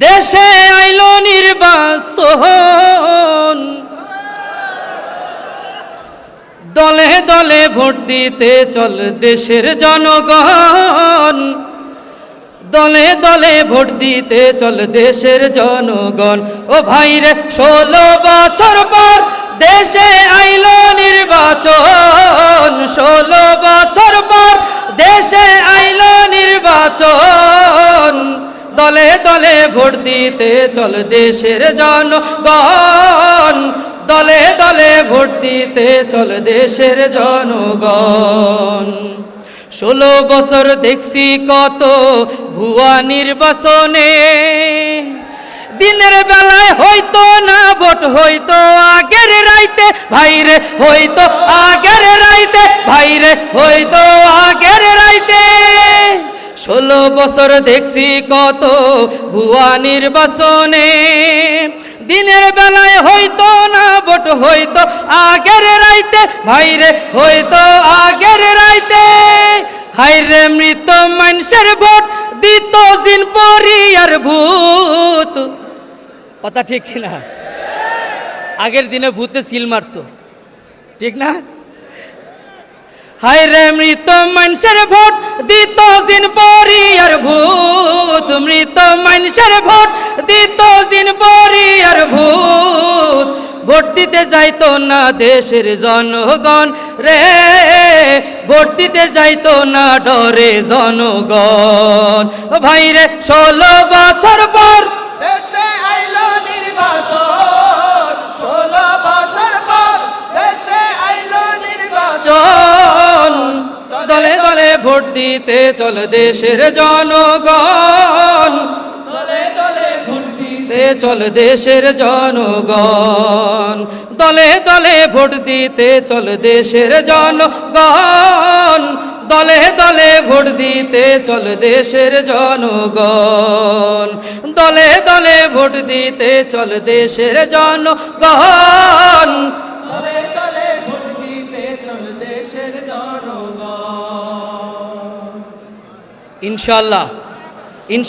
দেশে আইল নির্বাচন। দলে দলে ভোট দিতে চল দেশের জনগণ। দলে দলে ভোট দিতে চল দেশের জনগণ। ও ভাইরে ষোলো বছর পর দেশে আইল নির্বাচন। ষোলো বছর পর দেশে আইল নির্বাচন। দলে দলে ভোট দিতে চল দেশের জনগণ। দলে দলে ভোট দিতে চল দেশের জনগণ। ষোলো বছর দেখছি কত ভুয়া নির্বাচনে। দিনের বেলায় হইতো না, ভোট হইতো আগের রাইতে। ভাইরে হইতো আগের রাইতে। ভাইরে হইতো বছর দেখছি কত ভুয়া নির্বাচনে দিনের বেলায় হইতো না ভোট হইতো আগের রাইতে। ভাইরে হইতো আগের রাইতে। হাইরে, মৃত মানুষের ভোট দিত দিন পরিয়ার ভূত। কথা ঠিক কিনা আগের দিনে ভূতে সিল মারতো। ঠিক না? হায় রে মৃত মানুষের ভোট দিত দিন মৃত মানুষের ভোট দিত দিন পরিয়ার ভূত। ভোট দিতে যাইতো না দেশের জনগণ রে। ভোট দিতে যাইতো না ডরে জনগণ। ভাই রে ষোলো বছর পর দেশে আইল নির্বাচন। ষোলো বছর পর দেশে আইল নির্বাচন। দলে দলে ভোট দিতে চল দেশের জনগণ। দিতে চল দেশের জনগণ। দলে দলে ভোট দিতে চল দেশের জনগণ। দলে দলে ভোট দিতে চল দেশের জনগণ। দলে দলে ভোট দিতে চল দেশের জনগণ। দলে দলে ভোট দিতে চল দেশের জনগণ। ইনশাল্লাহ ইনশাল্লাহ